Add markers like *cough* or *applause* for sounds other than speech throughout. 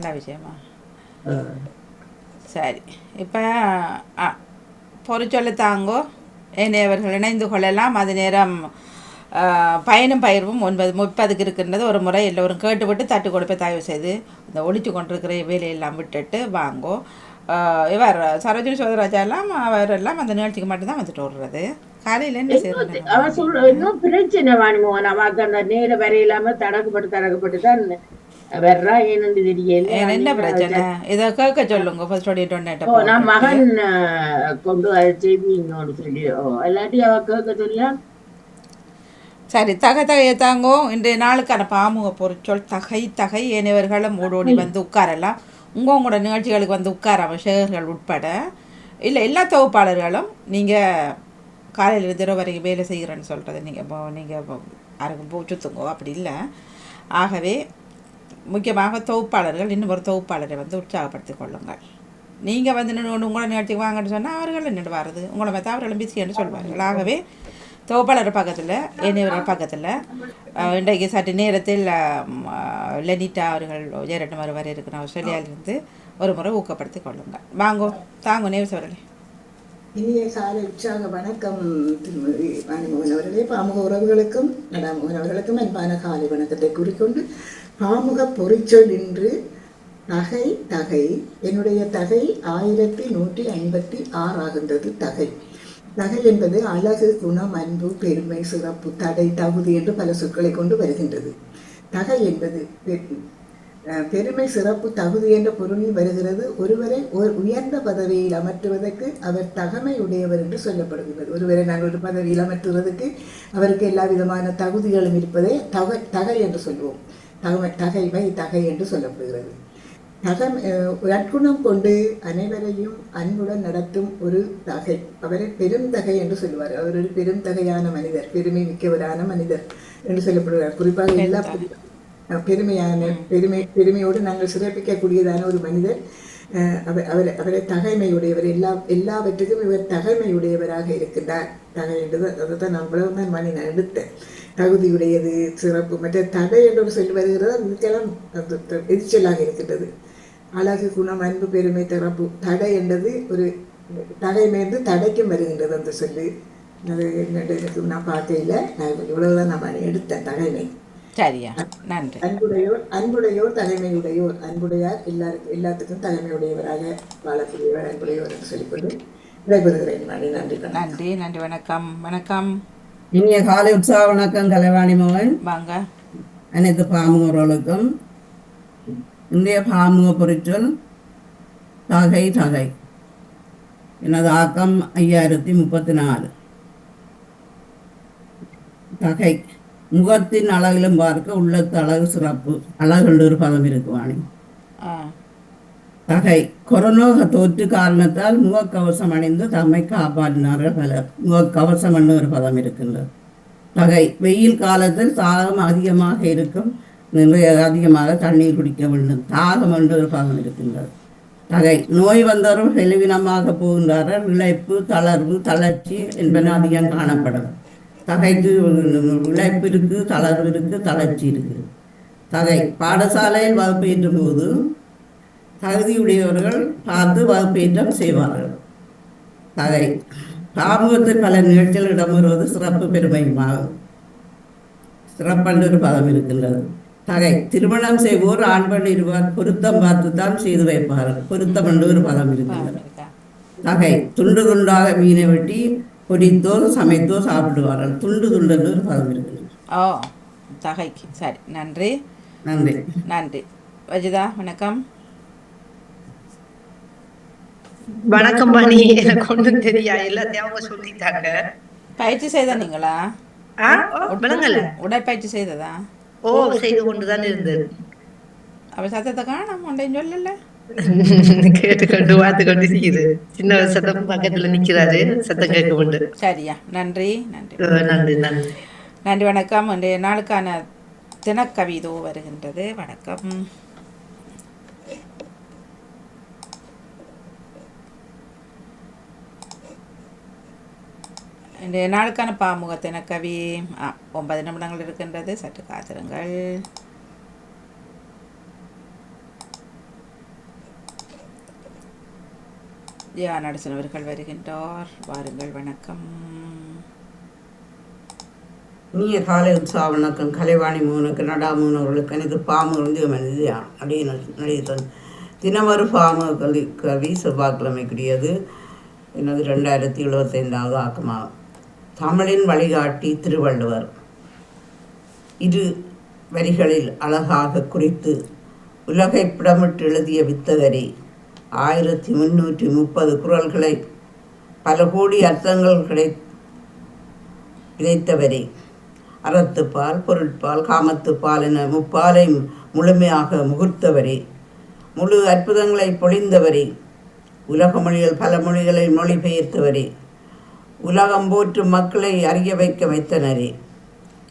நல்ல விஷயமா? சரி. இப்போ பொறிச்சொல்லு தாங்கோ. ஏனையவர்கள் இணைந்து கொள்ளலாம். அது நேரம் பயனும் பயிர்வும் ஒன்பது முப்பதுக்கு இருக்கின்றது. ஒரு முறை எல்லோரும் கேட்டுவிட்டு தட்டு கொடுப்ப தயவு செய்து இந்த ஒழிச்சு கொண்டிருக்கிற வேலையெல்லாம் விட்டுட்டு வாங்கோ. இவர் சரோஜினி சோதராஜா எல்லாம் அவர் எல்லாம் அந்த நிகழ்ச்சிக்கு மட்டும்தான் வந்துட்டு விடுறது காலையில் என்ன செய்யறது இன்னும் பிரச்சனை வாணிமோ? நமக்கு அந்த நேர வரையிலாம தடக்கப்பட்டு தடக்கப்பட்டு தான் வர்றா ஏன்னு தெரியல. என்ன பிரச்சனை? இதை கேட்க சொல்லுங்க ஃபர்ஸ்ட் ஓடி ஓ நான் மகன் கொண்டு வர செய்தி இன்னொன்று சொல்லி இல்லாட்டி அவ கேட்க சொல்லியா சரி தகை தகையை தாங்கோ இன்றைய நாளுக்கான பாமுக பொருட்சொல் தகை தகை ஏனையவர்களும் ஓடோடி வந்து உட்காரலாம். உங்கள் உங்களோட நிகழ்ச்சிகளுக்கு வந்து உட்காராம ஷேர்கள் உட்பட. இல்லை எல்லா தொகுப்பாளர்களும் நீங்கள் காலையில் இரவு வரைக்கும் வேலை செய்கிறேன்னு சொல்கிறது நீங்கள் நீங்கள் யாருக்கும் போ சுத்துங்கோ அப்படி இல்லை. ஆகவே முக்கியமாக தொகுப்பாளர்கள் இன்னும் ஒரு தொகுப்பாளரை வந்து உற்சாகப்படுத்திக் கொள்ளுங்கள். நீங்கள் வந்து நின்று உங்களை நிகழ்ச்சிக்கு வாங்கன்னு சொன்னால் அவர்கள் நின்று வர்றது உங்களை மற்ற அவர்களும் பிஸின்னு சொல்வார்கள். ஆகவே தொகுப்பாளர் பக்கத்தில் ஏனையவர்கள் பக்கத்தில் இன்றைக்கு சற்று நேரத்தில் லெனிட்டா அவர்கள் ஜெயரட்னம் வர இருக்கிற ஆஸ்திரேலியாவிலிருந்து ஒரு முறை ஊக்கப்படுத்திக் கொள்ளுங்கள். வாங்கோ தாங்கோ நேவஸ் அவர்களே. இனிய காலை உற்சாக வணக்கம் திருமதி வாணிமோகன் அவர்களே. பாமுக உறவுகளுக்கும் நடாமோகன் அவர்களுக்கும் அன்பான காலை வணக்கத்தை கூறிக்கொண்டு ஆமுக பொறிச்சொல் இன்று தகை தகை. என்னுடைய தகை ஆயிரத்தி நூற்றி ஐம்பத்தி ஆறாகின்றது தகை. தகை என்பது அழகு குணம் அன்பு பெருமை சிறப்பு தடை தகுதி என்று பல சொற்களை கொண்டு வருகின்றது. தகை என்பது பெருமை சிறப்பு தகுதி என்ற பொருளில் வருகிறது. ஒருவரை ஒரு உயர்ந்த பதவியில் அமர்த்துவதற்கு அவர் தகமை உடையவர் என்று சொல்லப்படுகிறது ஒருவரை நாங்கள் ஒரு பதவியில் அமர்த்துவதற்கு அவருக்கு எல்லா விதமான தகுதிகளும் இருப்பதை தகை தகை என்று சொல்வோம். தகமை தகைமை தகை என்று சொல்லப்படுகிறது. தகம் அஹ், நற்குணம் கொண்டு அனைவரையும் அன்புடன் நடத்தும் ஒரு தகை. அவரை பெருந்தகை என்று சொல்வார் அவர் ஒரு பெருந்தகையான மனிதர் பெருமை மிக்கவரான மனிதர் என்று சொல்லப்படுகிறார் குறிப்பாக எல்லா பெருமையான பெருமை பெருமையோடு நாங்கள் சிறப்பிக்கக்கூடியதான ஒரு மனிதர். அஹ் அவர் அவர் அவரை தகைமையுடையவர். எல்லா எல்லாவற்றுக்கும் இவர் தகைமையுடையவராக இருக்கின்றார். தகை என்றது அதுதான் நான் இவ்வளவுதான் மணி நான் எடுத்தேன். தகுதியுடையது சிறப்பு. மற்ற தகை என்று ஒரு சொல் வருகிறது த- எதிர்ச்சொல்லாக இருக்கின்றது. அழகு குணம் அன்பு பெருமை திறப்பு தடை என்றது ஒரு தகைமைந்து தடைக்கும் வருகின்றது அந்த சொல்லு. அது எனக்கு நான் பார்க்கையில் நான் இவ்வளவுதான் நான் எடுத்தேன் தகைமை சரியா. நன்றி. அன்புடையோர் அன்புடையோர் தலைமையுடையோர். அன்புடையார் எல்லாருக்கும் எல்லாத்துக்கும் தலைமையுடையவராக வாழக்கூடியவர் அன்புடையோர் என்று சொல்லிக்கொண்டு விடைபெறுகிறேன். நன்றி. நன்றி நன்றி வணக்கம். வணக்கம். இனிய காலை உற்சாக வணக்கம் கலைவாணி மோகன். வாங்க. அனைத்து பாமுகர்களுக்கும் இந்திய பாமுக பொறிச்சொல் தகை தகை. எனது ஆக்கம் ஐயாயிரத்தி முப்பத்தி நாலு. தகை. முகத்தின் அழகிலும் பார்க்க உள்ளத்து அழகு சிறப்பு. அழகுண்டு ஒரு பதம் இருக்கு வாணி. தகை கொரோனா தொற்று காரணத்தால் முகக்கவசம் அணிந்து தம்மை காப்பாற்றினார்கள் பலர். முகக்கவசம் என்று ஒரு பதம் இருக்கின்றது. தகை வெயில் காலத்தில் தாகம் அதிகமாக இருக்கும். நிறைய அதிகமாக தண்ணீர் குடிக்க வேண்டும். தாகம் என்று ஒரு பதம் இருக்கின்றது. தகை நோய் வந்தவரும் செலவினமாக போகின்றார்கள். இழைப்பு தளர்வு தளர்ச்சி என்பன அதிகம் காணப்படும். தகைக்கு இழைப்பு இருக்கு தளர்வு இருக்கு தளர்ச்சி இருக்கு. தகை பாடசாலையில் வகுப்பேற்றும் போது தகுதியுடையவர்கள் பார்த்து வகுப்பேற்றம் செய்வார்கள். தகை பாமுகத்தில் பல நிகழ்ச்சிகள் இடம்பெறுவது சிறப்பு பெருமையுமாகும். சிறப்பென்று ஒரு பதம் இருக்கின்றது. தகை திருமணம் செய்வோர் ஆண் பெண் இருவர் பொருத்தம் பார்த்து தான் செய்து வைப்பார்கள். பொருத்தம் என்று ஒரு பதம் இருக்கின்றது. இருக்கா தகை துண்டு துண்டாக மீனை வெட்டி பொடித்தோ சமைத்தோ சாப்பிடுவார்கள். துண்டு துண்டு என்று ஒரு பதம் இருக்கின்றது. ஓ தகைக்கு. சரி நன்றி. நன்றி. நன்றி. வஜிதா வணக்கம். வணக்கம் எனக்கு ஒன்றும் தெரியா. எல்லாத்தையும் அவங்க சொல்லிட்டாங்க பயிற்சி செய்த நீங்களா? விளங்கல. உடற்பயிற்சி செய்ததா? ஓ செய்து கொண்டுதான் இருந்தது. அவ சத்தத்தை காணும் ஒன்றையும் சொல்லல. *laughs* கேட்டுக்கொண்டு பார்த்து கொண்டு இருக்குது சின்ன சத்தம் பக்கத்துல நிக்கிறாரு. சத்தம் கேட்க கொண்டு சரியா. நன்றி நன்றி. நன்றி நன்றி. நன்றி வணக்கம். இன்றைய நாளுக்கான தினக்கவிதோ வருகின்றது. வணக்கம். இன்றைய நாளுக்கான பாமுகத்தின கவி ஒன்பது நிமிடங்கள் இருக்கின்றது. சற்று காத்திருங்கள். ஜெயா நடசன் அவர்கள் வருகின்றார். வாருங்கள் வணக்கம். இனிய காலை உற்சாக வணக்கம். கலைவாணி மூனுக்கு நடா அவர்களுக்கு எனக்கு பாம்பு வந்து மனித நடிகர் தினமொரு பாம்பு கல்வி கவி செவ்வாய்க்கிழமைக்குரியது. எனது ரெண்டாயிரத்தி எழுபத்தைந்தாவது ஆக்கமாகும் தமிழின் வழிகாட்டி திருவள்ளுவர். இரு வரிகளில் அழகாக குறித்து உலகை பிடமிட்டு எழுதிய வித்தகரே ஆயிரத்தி முன்னூற்றி முப்பது குரல்களை பல கோடி அர்த்தங்கள் கிடை கிடைத்தவரே. அறத்துப்பால் பொருட்பால் காமத்துப்பால் என முப்பாலை முழுமையாக முகர்த்தவரே. முழு அற்புதங்களை பொழிந்தவரே. உலக மொழிகள் பல மொழிகளை மொழிபெயர்த்தவரே. உலகம் போற்றும் மக்களை அறிய வைக்க வைத்தனரே.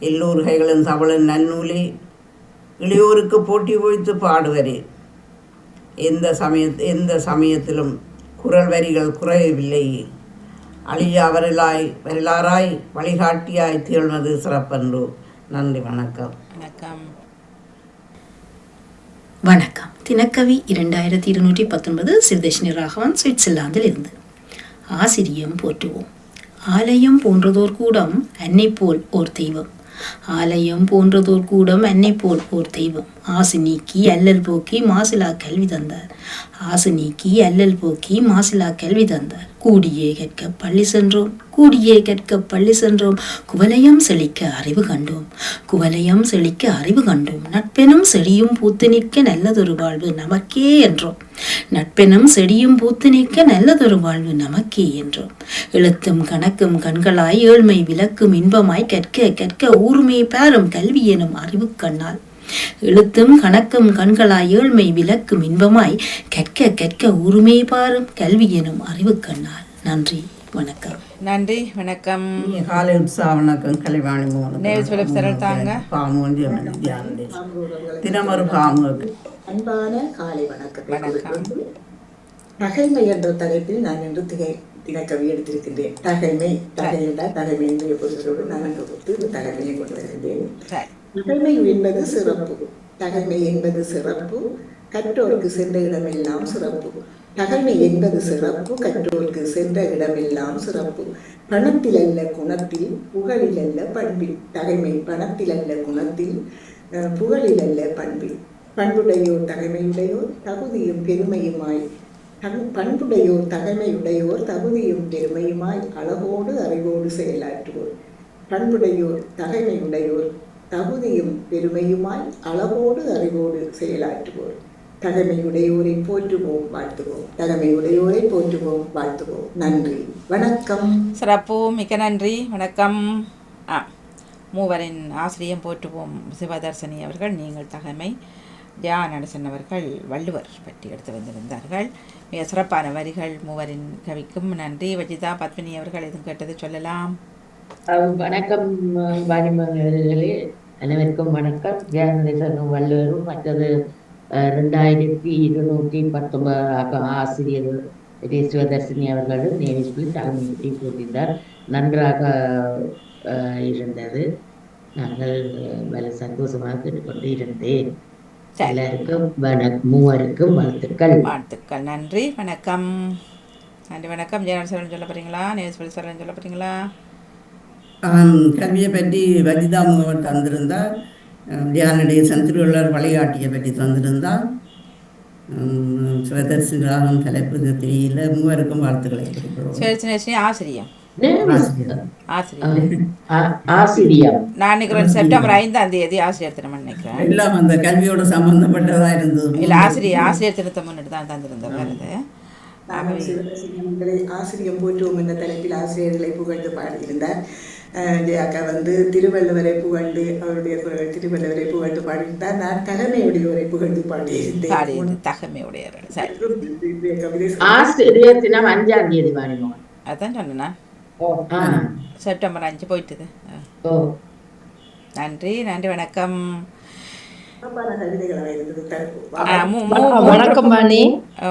எல்லோர்கைகளும் தமிழின் நன்னூலே இளையோருக்கு போட்டி வைத்து பாடுவரே. எந்த சமய எந்த சமயத்திலும் குரல் வரிகள் குறையவில்லையே அழியா வரலாய் வரலாறாய் வழிகாட்டியாய் திகழ்வது சிறப்பன்றோ. நன்றி வணக்கம். வணக்கம். வணக்கம். தினக்கவி இரண்டாயிரத்தி இருநூற்றி பத்தொன்பது சிறுதர்ஷினி ராகவன் சுவிட்சர்லாந்தில் இருந்து ஆசிரியம் போற்றுவோம். ஆலயம் போன்றதோர் கூடம் அன்னை போல் ஓர் தெய்வம். ஆலயம் போன்றதோர் கூடம் அன்னை போல் ஓர் தெய்வம். ஆசு நீக்கி அல்லல் போக்கி மாசிலா கல்வி தந்தார். ஆசு நீக்கி அல்லல் போக்கி மாசிலா கல்வி தந்தார். கூடியே கற்க பள்ளி சென்றோம். கூடியே கற்க பள்ளி சென்றோம். குவலயம் செழிக்க அறிவு கண்டோம். குவலயம் செழிக்க அறிவு கண்டோம். நட்பெனும் செடியும் பூத்து நிற்க நல்லதொரு வாழ்வு நமக்கே என்றோம். நட்பெனும் செடியும் பூத்து நிற்க நல்லதொரு வாழ்வு நமக்கே என்றோம். எழுத்தும் கணக்கும் கண்களாய் ஏழ்மை விளக்கும் இன்பமாய் கற்க கற்க ஊருமே பாரும் கல்வி எனும் அறிவு கண்ணால். எழுத்தும் கணக்கும் கண்களாய் ஏழ்மை விளக்கும் இன்பமாய் கற்க கற்க ஊருமே பாரும் கல்வி எனும் அறிவு கண்ணால். நன்றி. வணக்கம். நன்றி வணக்கம். காலை உற்சாக வணக்கம் கலைவாணி மூணு நேவிஸ் பிலிப்ஸ் தரல் தாங்க. பாமு வந்து தினமொரு பாமு. அன்பான காலை வணக்கம். கூறிக்கொண்டு, தகைமை என்ற தலைப்பில் நான் இன்று திகை தினக்கவி எடுத்திருக்கின்றேன். தகைமை தகை என்றால் தகைமை என்ற பொருளோடு நான் அங்கு கொடுத்து தகைமையை கொண்டு வருகின்றேன். தகைமை என்பது சிறப்பு. தகைமை என்பது சிறப்பு. கற்றோருக்கு சென்ற இடமெல்லாம் சிறப்பு. தகைமை என்பது சிறப்பு கற்றோருக்கு சென்ற இடமெல்லாம் சிறப்பு. பணத்தில் அல்ல குணத்தில் புகழில் அல்ல பண்பில். தகைமை பணத்தில் அல்ல குணத்தில் புகழில் அல்ல பண்பில். பண்புடையோர் தகைமையுடையோர் தகுதியும் பெருமையுமாய். பண்புடையோர் தகைமையுடையோர் தகுதியும் பெருமையுமாய். அழகோடு அறிவோடு செயலாற்றுவோர். பண்புடையோர் தகைமையுடையோர் தகுதியும் பெருமையுமாய். அளவோடு அறிவோடு செயலாற்றுவோர். தகைமையுடையோரை போற்றுவோம் வாழ்த்துவோம். தகைமையுடையோரை போற்றுவோம் வாழ்த்துவோம். நன்றி. வணக்கம். சிறப்பு. மிக்க நன்றி. வணக்கம். ஆ மூவரின் ஆசிரியம் போற்றுவோம் சிவதர்சனி அவர்கள் நீங்கள் தகமை. ஜா நடசன் அவர்கள் வள்ளுவர் பற்றி எடுத்து வந்திருந்தார்கள். மிக சிறப்பான வரிகள் மூவரின் கவிக்கும். நன்றி. வஜிதா பத்மினி அவர்கள் எதுவும் கேட்டது சொல்லலாம். வணக்கம் வாணிமகளே அனைவருக்கும் வணக்கம். ஜெயநடேசனும் வள்ளுவரும் மற்றது ரெண்டாயிரத்தி இருநூற்றி பத்தொன்பதாக ஆசிரியர் சிவதர்சினி அவர்களும் நேவிஸ்பில் தலைமையை போட்டிருந்தார் நன்றாக இருந்தது நாங்கள் வல சந்தோஷமாக கேட்டுக்கொண்டு இருந்தேன் சரி. எல்லாருக்கும் வணக் மூவருக்கும் வாழ்த்துக்கள். வாழ்த்துக்கள். நன்றி. வணக்கம். நன்றி வணக்கம். ஜெயநடசன் சொல்ல போகிறீங்களா நேஸ்வரி சொல்ல சொல்ல போகிறீங்களா ஆம், கல்வியை பற்றி வஜிதா முகவர் தந்திருந்தார். தியானடேசன் திருவள்ளுவர் வழிகாட்டியை பற்றி தந்திருந்தார் உம், சிவதர்சினி ராகம் தலைப்பு தெரியல மூவருக்கும் வாழ்த்துக்களை நான் நினைக்கிறேன் செப்டம்பர் ஐந்தாம் தேதி ஆசிரியர் தினம் நினைக்கிறேன். எல்லாம் அந்த கல்வியோட சம்பந்தப்பட்டதா இருந்தது. இல்லை ஆசிரியர் ஆசிரியர் தினத்தை முன்னிட்டு தான் தந்திருந்த வருது. நாங்கள் சிவதர்சினி ஆசிரியம் போற்றுவோம் என்ற தலைப்பில் ஆசிரியர்களை புகழ்ந்து பாடியிருந்தார் ஜெயாக்கா வந்து திருவள்ளுவரை புகழ்ந்து அவருடைய குரல் திருவள்ளுவரை புகழ்ந்து பாடியிருந்தார். நான் தலைமையுடையோரை புகழ்ந்து பாடியிருந்தேன். பாடியது தகமை உடையவர்கள் சரி. இந்த கவிதை ஆசிரியர் தினம் அஞ்சாம் தேதி வாணிமோகன் அதான் சொன்னேன்? ஆ. செப்டம்பர் அஞ்சு போயிட்டுது. நன்றி நன்றி வணக்கம். வணக்கம் வாணி ஓ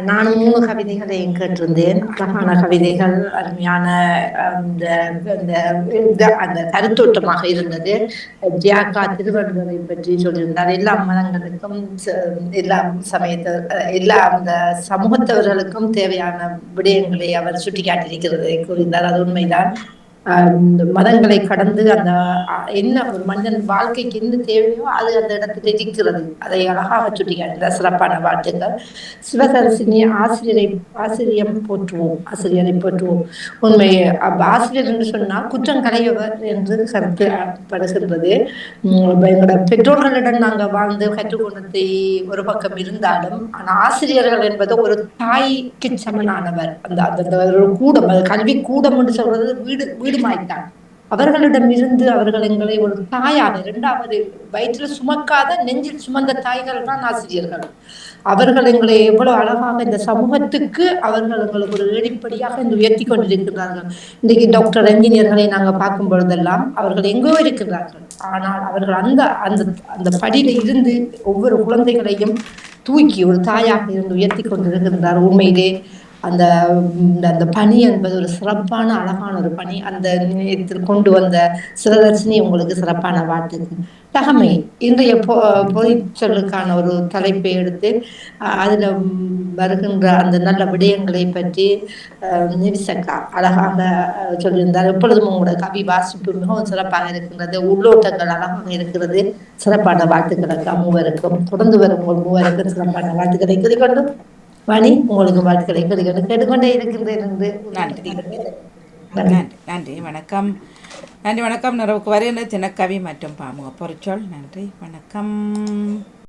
நானும் மூணு கவிதைகளையும் கேட்டிருந்தேன். அழகான கவிதைகள் அருமையான அந்த அந்த அந்த கருத்தோட்டமாக இருந்தது. ஜியாக்கா திருவள்ளுவரை பற்றி சொல்லியிருந்தார். எல்லா மதங்களுக்கும் எல்லா சமயத்த எல்லா அந்த சமூகத்தவர்களுக்கும் தேவையான விடயங்களை அவர் சுட்டிக்காட்டியிருக்கிறதை கூறினார் அது உண்மைதான். மதங்களை கடந்து அந்த என்ன ஒரு மனிதன் வாழ்க்கைக்கு என்ன தேவையோ அது அந்த இடத்துல இருக்கிறது அதை அழகாக சுட்டிக்காட்டினார் சிறப்பான வாழ்த்துக்கள் சிவசரசினி ஆசிரியரை ஆசிரியம் போற்றுவோம் ஆசிரியரை போற்றுவோம். உண்மை அப்ப ஆசிரியர் என்று சொன்னால் குற்றம் கலையவர் என்று கருத்து படுகின்றது. உம் எங்களோட பெற்றோர்களிடம் நாங்கள் வாழ்ந்து கற்றுக்கொண்டதை ஒரு பக்கம் இருந்தாலும் ஆனால் ஆசிரியர்கள் என்பது ஒரு தாய்க்கு சமனானவர் அந்த அந்த ஒரு கூடம் கல்வி கூடம் என்று சொல்றது வீடு வீடு மாய்த்தான் அவர்களிடமிருந்து அவர்கள் எங்களை ஒரு தாயாக இரண்டாவது வயிற்றில் சுமக்காத நெஞ்சில் சுமந்த தாய்கள் தான் ஆசிரியர்கள். அவர்கள் எங்களை எவ்வளவு அழகாக இந்த சமூகத்துக்கு அவர்கள் எங்களுக்கு ஒரு ஏடிப்படியாக இந்த உயர்த்தி கொண்டிருக்கிறார்கள் இன்றைக்கு டாக்டர் என்ஜினியர்களை நாங்கள் பார்க்கும் பொழுதெல்லாம் அவர்கள் எங்கோ இருக்கிறார்கள். ஆனால் அவர்கள் அந்த அந்த அந்த படியில இருந்து ஒவ்வொரு குழந்தைகளையும் தூக்கி ஒரு தாயாக இருந்து உயர்த்தி கொண்டிருக்கின்றார். உண்மையிலே அந்த அந்த பணி என்பது ஒரு சிறப்பான அழகான ஒரு பணி அந்த நிலையத்தில் கொண்டு வந்த சிவதர்ஷினி உங்களுக்கு சிறப்பான வாழ்த்துக்கு தகமை இன்றைய பொ பொதுச்சொல்லுக்கான ஒரு தலைப்பை எடுத்து அதில் அதுல வருகின்ற அந்த நல்ல விடயங்களை பற்றி நிரிசக்கா அழகாக சொல்லியிருந்தார். எப்பொழுதும் உங்களோட கவி வாசிப்பு மிகவும் சிறப்பாக இருக்கின்றது. உள்ளோட்டங்கள் அழகாக இருக்கிறது. சிறப்பான வாழ்த்துக்களுக்கு மூவருக்கும் தொடர்ந்து வரும் உங்கள் மூவருக்கும் சிறப்பான வாழ்த்துக்களை கூறிக்கொண்டு வாணி உங்களுக்கு வாழ்த்துக்களை கூறிக்கொண்டு கேட்டுக்கொண்டே இருக்கின்றேன் என்று நன்றி. நன்றி நன்றி. வணக்கம். நன்றி வணக்கம். நிறவுக்கு வருகின்ற தினக்கவி மற்றும் பாமுக பொறிச்சொல் நன்றி வணக்கம்.